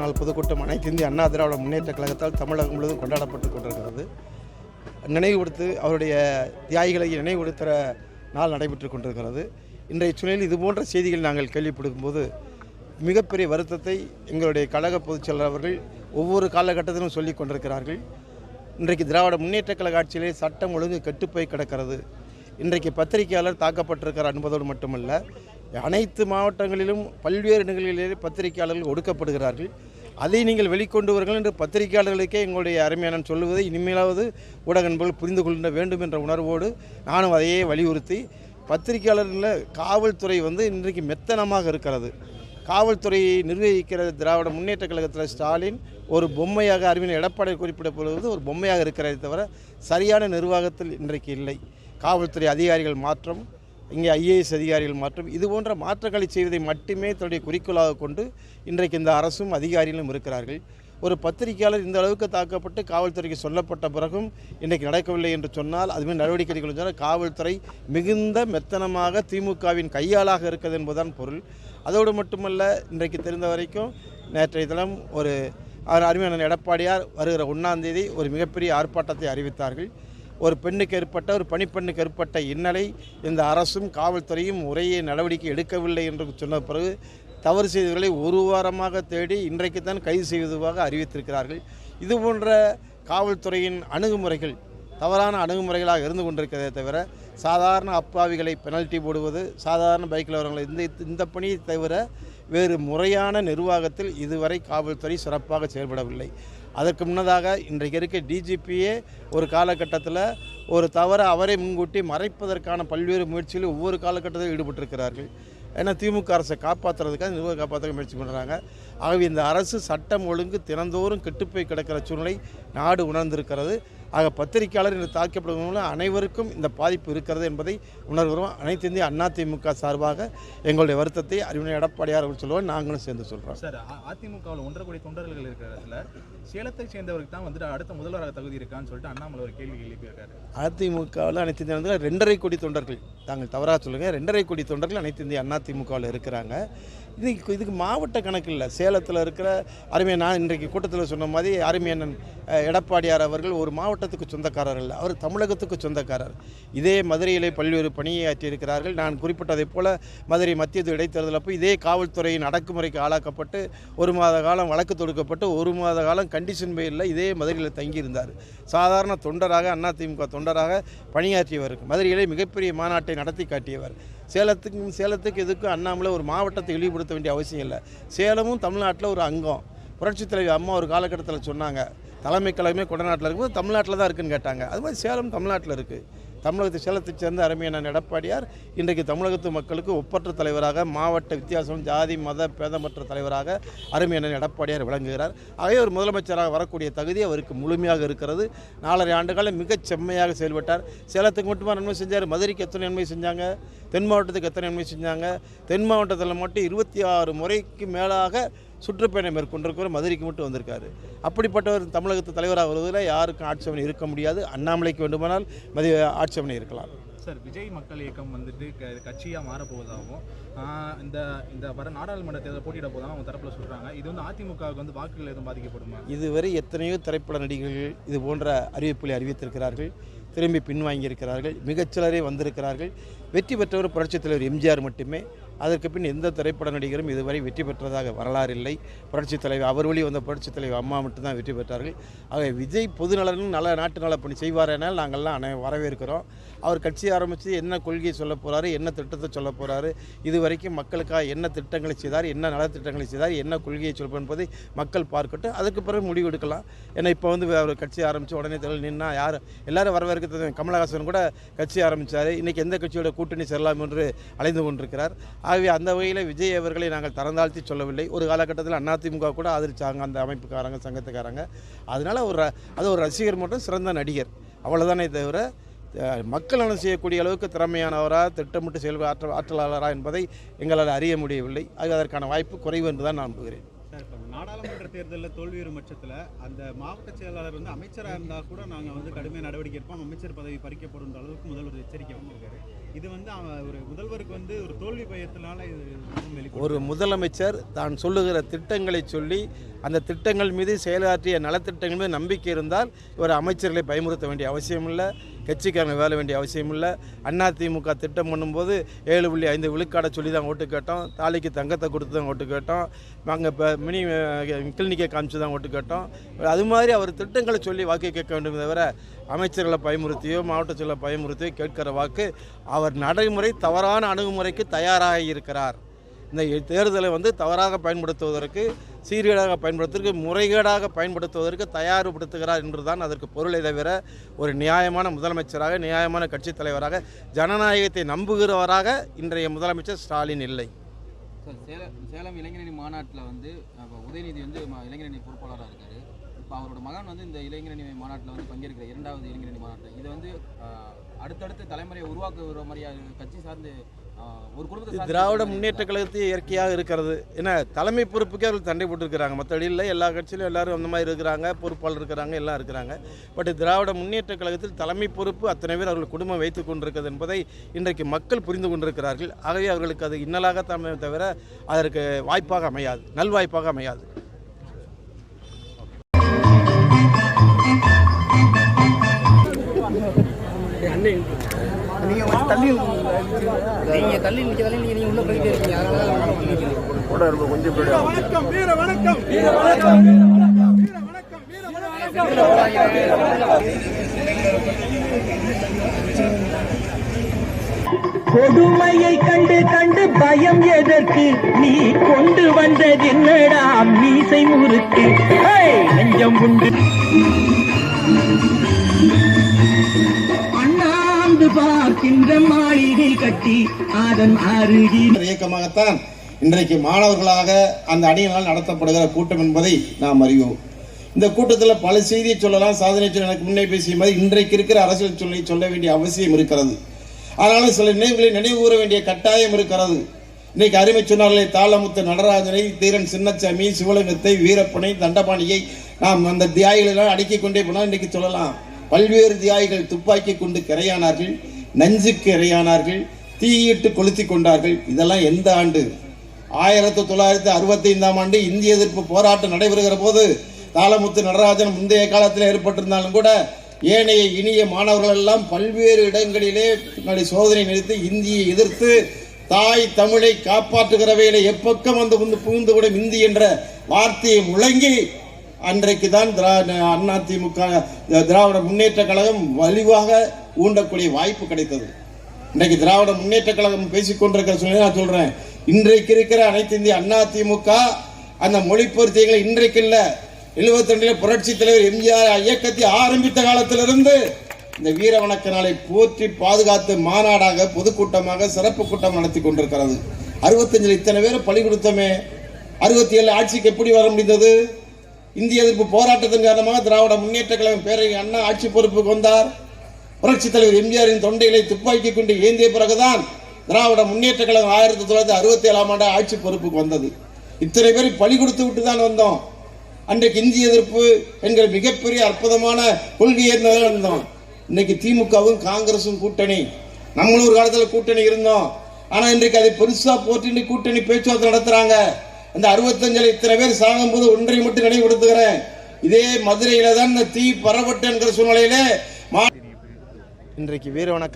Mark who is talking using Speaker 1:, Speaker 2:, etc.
Speaker 1: நாள் பொதுக்கூட்டம் அனைத்து இந்திய அண்ணா திராவிட முன்னேற்ற கழகத்தால் தமிழகம் முழுவதும் கொண்டாடப்பட்டு கொண்டிருக்கிறது. நினைவுபடுத்து அவருடைய தியாகிகளை நினைவுபடுத்துகிற நாள் நடைபெற்று கொண்டிருக்கிறது. இன்றைய சூழலில் இதுபோன்ற செய்திகள் நாங்கள் கேள்விப்படும்போது மிகப்பெரிய வருத்தத்தை எங்களுடைய கழக பொதுச் அவர்கள் ஒவ்வொரு காலகட்டத்திலும் சொல்லிக் கொண்டிருக்கிறார்கள். இன்றைக்கு திராவிட முன்னேற்ற கழக ஆட்சியிலே சட்டம் ஒழுங்கு கெட்டுப்போய் கிடக்கிறது. இன்றைக்கு பத்திரிகையாளர் தாக்கப்பட்டிருக்கிறார் என்பதோடு மட்டுமல்ல அனைத்து மாவட்டங்களிலும் பல்வேறு நிகழ்வுகளிலே பத்திரிகையாளர்கள் ஒடுக்கப்படுகிறார்கள். அதை நீங்கள் வெளிக்கொண்டு வருங்கள் என்று பத்திரிகையாளர்களுக்கே எங்களுடைய அருமையான சொல்லுவதை இனிமேலாவது ஊடக நண்பர்கள் புரிந்து கொள்ள வேண்டும் என்ற உணர்வோடு நானும் அதையே வலியுறுத்தி பத்திரிகையாளர்களில் காவல்துறை வந்து இன்றைக்கு மெத்தனமாக இருக்கிறது. காவல்துறையை நிர்வகிக்கிற திராவிட முன்னேற்ற கழகத்தில் ஸ்டாலின் ஒரு பொம்மையாக அறிவின் எடப்பாடி குறிப்பிடப்படுவது ஒரு பொம்மையாக இருக்கிறதே தவிர சரியான நிர்வாகத்தில் இன்றைக்கு இல்லை. காவல்துறை அதிகாரிகள் மாற்றம் இங்கே ஐஏஎஸ் அதிகாரிகள் மாற்றம் இது போன்ற மாற்றங்களை செய்வதை மட்டுமே தன்னுடைய குறிக்கோளாக கொண்டு இன்றைக்கு இந்த அரசும் அதிகாரிகளும் இருக்கிறார்கள். ஒரு பத்திரிகையாளர் இந்த அளவுக்கு தாக்கப்பட்டு காவல்துறைக்கு சொல்லப்பட்ட பிறகும் இன்றைக்கு நடக்கவில்லை என்று சொன்னால் அதுமாதிரி நடவடிக்கை எடுக்கணும் சொன்னால் காவல்துறை மிகுந்த மெத்தனமாக திமுகவின் கையாளாக இருக்கிறது என்பதுதான் பொருள். அதோடு மட்டுமல்ல இன்றைக்கு தெரிந்த வரைக்கும் நேற்றைய தினம் ஒரு அவர் அருமையான எடப்பாடியார் வருகிற ஒன்றாம் தேதி ஒரு மிகப்பெரிய ஆர்ப்பாட்டத்தை அறிவித்தார்கள். ஒரு பெண்ணுக்கு ஏற்பட்ட ஒரு பணிப்பெண்ணுக்கு ஏற்பட்ட இன்னலை இந்த அரசும் காவல்துறையும் உரிய நடவடிக்கை எடுக்கவில்லை என்று சொன்ன பிறகு தவறு செய்தவர்களை ஒரு வாரமாக தேடி இன்றைக்கு தான் கைது செய்வதாக அறிவித்திருக்கிறார்கள். இது போன்ற காவல்துறையின் அணுகுமுறைகள் தவறான அணுகுமுறைகளாக இருந்து கொண்டிருக்கிறதே தவிர சாதாரண அப்பாவிகளை பெனல்ட்டி போடுவது சாதாரண பைக்கில் வரவங்களை இந்த இந்த பணியை தவிர வேறு முறையான நிர்வாகத்தில் இதுவரை காவல்துறை சிறப்பாக செயல்படவில்லை. அதற்கு முன்னதாக இன்றைக்கு இருக்க டிஜிபியே ஒரு காலகட்டத்தில் ஒரு தவறை அவரை முன்கூட்டி மறைப்பதற்கான பல்வேறு முயற்சிகளில் ஒவ்வொரு காலகட்டத்திலும் ஈடுபட்டிருக்கிறார்கள். ஏன்னா திமுக அரசை காப்பாற்றுறதுக்காக நிர்வாக காப்பாற்ற முயற்சி பண்ணுறாங்க ஆகவே இந்த அரசு சட்டம் ஒழுங்கு தினந்தோறும் கெட்டுப்போய் கிடக்கிற சூழ்நிலை நாடு உணர்ந்திருக்கிறது. ஆக பத்திரிகையாளர் என்று தாக்கப்படுவதன் அனைவருக்கும் இந்த பாதிப்பு இருக்கிறது என்பதை உணர்கிறோம். அனைத்து இந்திய அண்ணா திமுக சார்பாக எங்களுடைய வருத்தத்தை அறிவினை எடப்பாடியார் அவர்கள் சொல்லுவோம் நாங்களும் சேர்ந்து சொல்கிறோம்
Speaker 2: சார் அதிமுகவில் ஒன்றரை கோடி தொண்டர்கள் இருக்கிற இடத்துல சேலத்தை சேர்ந்தவருக்கு தான் வந்துட்டு அடுத்த முதல்வராக தகுதி இருக்கான்னு சொல்லிட்டு அண்ணாமலை ஒரு கேள்வி எழுப்பியிருக்காரு
Speaker 1: அதிமுகவில் அனைத்து இந்திய ரெண்டரை கோடி தொண்டர்கள். தாங்கள் தவறாக சொல்லுங்கள் ரெண்டரை கோடி தொண்டர்கள் அனைத்து இந்திய அண்ணா திமுகவில் இருக்கிறாங்க. இதுக்கு இதுக்கு மாவட்ட கணக்கு இல்லை. சேலத்தில் இருக்கிற அருமையை நான் இன்றைக்கு கூட்டத்தில் சொன்ன மாதிரி அருமையண்ணன் எடப்பாடியார் அவர்கள் ஒரு மாவட்டத்துக்கு சொந்தக்காரர் அவர் தமிழகத்துக்கு சொந்தக்காரர். இதே மதுரையிலே பல்வேறு பணியை ஆற்றியிருக்கிறார்கள். நான் குறிப்பிட்டதைப் போல மதுரை மத்திய இடைத்தேர்தல் அப்போ இதே காவல்துறையின் அடக்குமுறைக்கு ஆளாக்கப்பட்டு ஒரு மாத காலம் வழக்கு தொடுக்கப்பட்டு ஒரு மாத காலம் கண்டிஷன் பெயரில் இதே மதுரையில் தங்கியிருந்தார். சாதாரண தொண்டராக அதிமுக தொண்டராக பணியாற்றியவர். மதுரையிலே மிகப்பெரிய மாநாட்டை நடத்தி காட்டியவர். சேலத்துக்கும் சேலத்துக்கு எதுக்கும் அண்ணாமலை ஒரு மாவட்டத்தை இழிவுபடுத்த வேண்டிய அவசியம் இல்லை. சேலமும் தமிழ்நாட்டில் ஒரு அங்கம். புரட்சித் தலைவி அம்மா ஒரு காலகட்டத்தில் சொன்னாங்க தலைமை கழகமே கொடநாட்டில் இருக்கும்போது தமிழ்நாட்டில் தான் இருக்குன்னு கேட்டாங்க. அது மாதிரி சேலம் தமிழ்நாட்டில் இருக்குது தமிழகத்தை சேலத்தைச் சேர்ந்த அருமையான எடப்பாடியார் இன்றைக்கு தமிழகத்து மக்களுக்கு ஒப்பற்ற தலைவராக மாவட்ட வித்தியாசம் ஜாதி மத பேதமற்ற தலைவராக அருமையான எடப்பாடியார் விளங்குகிறார். ஆகவே ஒரு முதலமைச்சராக வரக்கூடிய தகுதி அவருக்கு முழுமையாக இருக்கிறது. நாலரை ஆண்டுகளில் மிகச் செம்மையாக செயல்பட்டார். சேலத்துக்கு மட்டுமா நன்மை செஞ்சார்? மதுரைக்கு எத்தனை நன்மை செஞ்சாங்க? தென் மாவட்டத்துக்கு எத்தனை நன்மை செஞ்சாங்க? தென் மாவட்டத்தில் மட்டும் இருபத்தி ஆறு முறைக்கு மேலாக சுற்றுப்பயணம் மேற்கொண்டிருக்கிற மதுரைக்கு மட்டும் வந்திருக்காரு. அப்படிப்பட்டவர் தமிழகத்து தலைவராக வருவதில் யாருக்கும் ஆட்சேபனை இருக்க முடியாது. அண்ணாமலைக்கு வேண்டுமானால் மதி ஆட்சேபனை இருக்கலாம்.
Speaker 2: சார் விஜய் மக்கள் இயக்கம் வந்துட்டு கட்சியாக மாறப்போவதாகவும் இந்த இந்த வர நாடாளுமன்ற தேர்தல் போட்டியிட போதாகவும் அவங்க தரப்பில் சொல்கிறாங்க இது வந்து அதிமுகவுக்கு வந்து வாக்குகள் எதுவும் பாதிக்கப்படுமா?
Speaker 1: இதுவரை எத்தனையோ திரைப்பட நடிகர்கள் இது போன்ற அறிவிப்புகளை அறிவித்திருக்கிறார்கள். திரும்பி பின்வாங்கியிருக்கிறார்கள். மிகச்சிலரே வந்திருக்கிறார்கள். வெற்றி பெற்றவர் புரட்சித் தலைவர் எம்ஜிஆர் மட்டுமே. அதற்கு பின் எந்த திரைப்பட நடிகரும் இதுவரை வெற்றி பெற்றதாக வரலாறு இல்லை புரட்சித் தலைவர் அவர் வழி வந்த புரட்சித் தலைவர் அம்மா மட்டும்தான் வெற்றி பெற்றார்கள். ஆக விஜய் பொது நலனும் நல்ல நாட்டு நல பணி என நாங்கள்லாம் அனை வரவேற்கிறோம். அவர் கட்சி ஆரம்பித்து என்ன கொள்கையை சொல்ல போகிறாரு என்ன திட்டத்தை சொல்ல போகிறாரு இது வரைக்கும் மக்களுக்காக என்ன திட்டங்களை செய்தார் என்ன நலத்திட்டங்களை செய்தார் என்ன கொள்கையை சொல்ப என்பதை மக்கள் பார்க்கட்டும். அதுக்கு பிறகு முடிவு எடுக்கலாம். ஏன்னா இப்போ வந்து அவர் கட்சி ஆரம்பித்து உடனே தொழில் நின்னா யார் எல்லாரும் வரவேற்கிறது கமலஹாசன் கூட கட்சி ஆரம்பித்தார் இன்றைக்கி எந்த கட்சியோட கூட்டணி செல்லலாம் என்று அலைந்து கொண்டிருக்கிறார். ஆகவே அந்த வகையில் விஜய் அவர்களை நாங்கள் தரந்தாழ்த்தி சொல்லவில்லை. ஒரு காலகட்டத்தில் அதிமுக கூட ஆதரித்தாங்க அந்த அமைப்புக்காரங்க சங்கத்துக்காரங்க. அதனால் ஒரு ர- அது ஒரு ரசிகர் மட்டும் சிறந்த நடிகர். அவ்வளோதானே தவிர மக்கள் நலன் செய்யக்கூடிய அளவுக்கு திறமையானவரா திட்டமிட்டு செயல் ஆற்ற ஆற்றலாளரா என்பதை எங்களால் அறிய முடியவில்லை. அது அதற்கான வாய்ப்பு குறைவு என்று தான் நான் நம்புகிறேன்.
Speaker 3: சார் இப்போ நாடாளுமன்ற தேர்தலில் தோல்வியுறும் பட்சத்தில் அந்த மாவட்ட செயலாளர் வந்து அமைச்சராக இருந்தால் கூட நாங்கள் வந்து கடுமையாக நடவடிக்கை எடுப்போம். அமைச்சர் பதவி பறிக்கப்படும் அளவுக்கு முதல்வர் எச்சரிக்கை வந்திருக்காரு இது வந்து அவன் ஒரு முதல்வருக்கு வந்து ஒரு தோல்வி பயத்தினால இது
Speaker 1: ஒரு முதலமைச்சர் தான் சொல்லுகிற திட்டங்களை சொல்லி அந்த திட்டங்கள் மீது செயலாற்றிய நலத்திட்டங்கள் மீது நம்பிக்கை இருந்தால் இவர் அமைச்சர்களை பயமுறுத்த வேண்டிய அவசியம் இல்லை கட்சிக்காரங்க வேலை வேண்டிய அவசியம் இல்லை அதிமுக திட்டம் பண்ணும்போது ஏழு புள்ளி ஐந்து விழுக்காடை சொல்லி தான் ஓட்டு கேட்டோம். தாலிக்கு தங்கத்தை கொடுத்து தான் ஓட்டு கேட்டோம். நாங்கள் இப்போ மினி கிளினிக்கை காமிச்சு தான் ஓட்டு கேட்டோம். அது மாதிரி அவர் திட்டங்களை சொல்லி வாக்கு கேட்க வேண்டும் தவிர அமைச்சர்களை பயமுறுத்தியோ மாவட்ட செயலர் பயமுறுத்தியோ கேட்கிற வாக்கு அவர் நடைமுறை தவறான அணுகுமுறைக்கு தயாராக இருக்கிறார். இந்த தேர்தலை வந்து தவறாக பயன்படுத்துவதற்கு சீர்கேடாக பயன்படுத்துவதற்கு முறைகேடாக பயன்படுத்துவதற்கு தயார்படுத்துகிறார் என்றுதான் அதற்கு பொருளை தவிர ஒரு நியாயமான முதலமைச்சராக நியாயமான கட்சித் தலைவராக ஜனநாயகத்தை நம்புகிறவராக இன்றைய முதலமைச்சர் ஸ்டாலின் இல்லை.
Speaker 4: சார் சேலம் சேலம் இளைஞரணி மாநாட்டில் வந்து உதயநிதி வந்து இளைஞரணி பொறுப்பாளராக இருக்காரு. இப்போ அவரோட மகன் வந்து இந்த இளைஞரணி மாநாட்டில் வந்து பங்கேற்கிற இரண்டாவது இளைஞரணி மாநாட்டில் இது வந்து அடுத்தடுத்த தலைமுறையை உருவாக்குற மாதிரியா கட்சி சார்ந்து ஒரு குடும்பத்தை
Speaker 1: இது
Speaker 4: சார்ந்து
Speaker 1: திராவிட முன்னேற்ற கழகத்தை இயற்கையாக இருக்கிறது. ஏன்னா தலைமை பொறுப்புக்கே அவர்கள் சண்டை போட்டுருக்கிறாங்க. மற்றபடி இல்லை எல்லா கட்சியிலும் எல்லாரும் அந்த மாதிரி இருக்கிறாங்க பொறுப்பாளர் இருக்கிறாங்க எல்லாம் இருக்கிறாங்க. பட் திராவிட முன்னேற்ற கழகத்தில் தலைமை பொறுப்பு அத்தனை பேர் அவர்கள் குடும்பம் வைத்துக் கொண்டிருக்கிறது என்பதை இன்றைக்கு மக்கள் புரிந்து கொண்டிருக்கிறார்கள். ஆகவே அவர்களுக்கு அது இன்னலாக தவிர தவிர அதற்கு வாய்ப்பாக அமையாது நல்வாய்ப்பாக அமையாது.
Speaker 5: நீங்க தள்ளி நிக்க தள்ளி நீங்க உள்ள போயிட்டே இருக்கீங்க. அதனால தான் நான் நிக்கிறேன்.
Speaker 6: கொடுமையை கண்டு கண்டு பயம் எதற்கு? நீ கொண்டு வந்ததென்னடா மீசை முறுக்கு. நெஞ்சம் உண்டு. பார்க்கின்ற மாளிகை கட்டி அதன் அருகில்
Speaker 1: என்ற இயக்கமாகத்தான் இன்றைக்கு மாணவர்களாக அந்த அணியினால் நடத்தப்படுகிற கூட்டம் என்பதை நாம் அறிவோம். இந்த கூட்டத்தில் பல செய்தியை சொல்லலாம் சாதனை சொல்ல எனக்கு முன்னே பேசிய மாதிரி இன்றைக்கு இருக்கிற அரசியல் சொல்லி சொல்ல வேண்டிய அவசியம் இருக்கிறது. ஆனாலும் சில நினைவுகளை நினைவு கூற வேண்டிய கட்டாயம் இருக்கிறது. இன்னைக்கு அருமை சொன்னார்களே தாளமுத்து நடராஜனை தீரன் சின்னச்சாமி சிவலிங்கத்தை வீரப்பனை தண்டபாணியை நாம் அந்த தியாகிகளெல்லாம் அடுக்கிக் கொண்டே போனால் இன்றைக்கு சொல்லலாம். பல்வேறு தியாகிகள் துப்பாக்கி கொண்டு கரையானார்கள் நஞ்சுக்கு இரையானார்கள் தீயிட்டு கொளுத்தி கொண்டார்கள். இதெல்லாம் எந்த ஆண்டு? ஆயிரத்தி தொள்ளாயிரத்தி அறுபத்தி ஐந்தாம் ஆண்டு இந்திய எதிர்ப்பு போராட்டம் நடைபெறுகிற போது தாளமுத்து நடராஜன் முந்தைய காலத்தில் ஏற்பட்டிருந்தாலும் கூட ஏனைய இனிய மாணவர்கள் எல்லாம் பல்வேறு இடங்களிலே பின்னாடி சோதனை நிறுத்தி இந்தியை எதிர்த்து தாய் தமிழை காப்பாற்றுகிறவையில எப்பக்கம் வந்து புகுந்து கூட இந்தி என்ற வார்த்தையை முழங்கி அன்றைக்கு தான் திரா அதிமுக திராவிட முன்னேற்ற கழகம் வலிவாக ஊண்டக்கூடிய வாய்ப்பு கிடைத்தது. இன்றைக்கு திராவிட முன்னேற்ற கழகம் பேசிக்கொண்டிருக்கிற சொல்லி நான் சொல்றேன். இன்றைக்கு இருக்கிற அனைத்து இந்திய அண்ணா திமுக அந்த மொழிப்பொருத்தியங்களை இன்றைக்கு இல்லை. எழுபத்தி ரெண்டுல புரட்சி தலைவர் எம்ஜிஆர் இயக்கத்தை ஆரம்பித்த காலத்திலிருந்து இந்த வீர வணக்க நாளை போற்றி பாதுகாத்து மாநாடாக பொதுக்கூட்டமாக சிறப்பு கூட்டம் நடத்தி கொண்டிருக்கிறது. அறுபத்தஞ்சில் இத்தனை பேர் பலி கொடுத்தோமே. அறுபத்தி ஏழு ஆட்சிக்கு எப்படி வர முடிந்தது? இந்திய எதிர்ப்பு போராட்டத்தின் காரணமாக திராவிட முன்னேற்ற கழகம் பேரறிஞர் அண்ணா ஆட்சி பொறுப்புக்கு வந்தார் புரட்சித் தலைவர் எம்ஜிஆரின் தொண்டைகளை துப்பாக்கி கொண்டு ஏந்திய பிறகுதான் திராவிட முன்னேற்ற கழகம் ஆயிரத்தி தொள்ளாயிரத்தி அறுபத்தி ஏழாம் ஆண்டு ஆட்சி பொறுப்புக்கு வந்தது. இத்தனை பேரை பலி கொடுத்து விட்டு தான் வந்தோம். அன்றைக்கு இந்திய எதிர்ப்பு என்கிற மிகப்பெரிய அற்புதமான கொள்கையை இருந்தோம். இன்னைக்கு திமுகவும் காங்கிரசும் கூட்டணி. நம்மளும் ஒரு காலத்தில் கூட்டணி இருந்தோம். ஆனால் இன்றைக்கு அதை பெருசாக போட்டு கூட்டணி பேச்சுவார்த்தை நடத்துகிறாங்க அந்த அறுபத்தஞ்சில் இத்தனை பேர் சாகும்போது ஒன்றை மட்டும் நினைவு கொடுத்துக்கிறேன் இதே மதுரையில தான் இந்த தீ பரவட்டு என்கிற சூழ்நிலையில இன்றைக்கு வீர